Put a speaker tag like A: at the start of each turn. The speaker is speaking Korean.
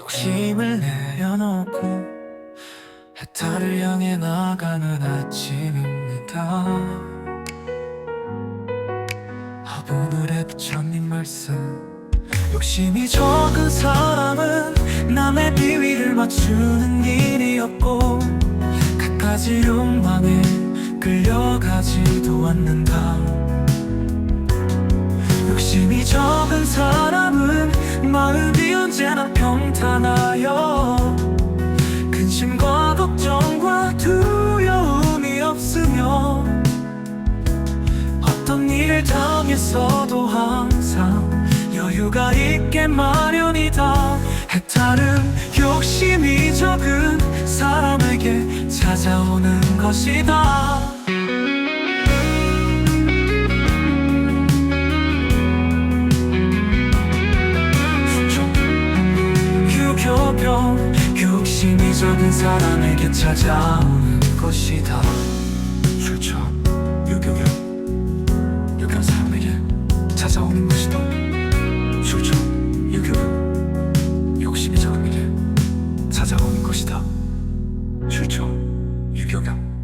A: 욕심을 내려놓고 해탈을 향해 나가는 아침입니다. 화분을에 부처님 말씀. 욕심이 적은 사람은 남의 비위를 맞추는 일이었고 갖가지 욕망에 끌려가지도 않는다 평탄하여 근심과 걱정과 두려움이 없으며 어떤 일 당했어도 항상 여유가 있게 마련이다. 해탈은 욕심이 적은 사람에게 찾아오는 것이다 욕심이 적은 사람에게 찾아오는 것이다. 출처 유교병 유교한 사람에게 찾아오는 것이다. 출처 유교병 욕심이 적은 에게 찾아오는 것이다. 출처 유교병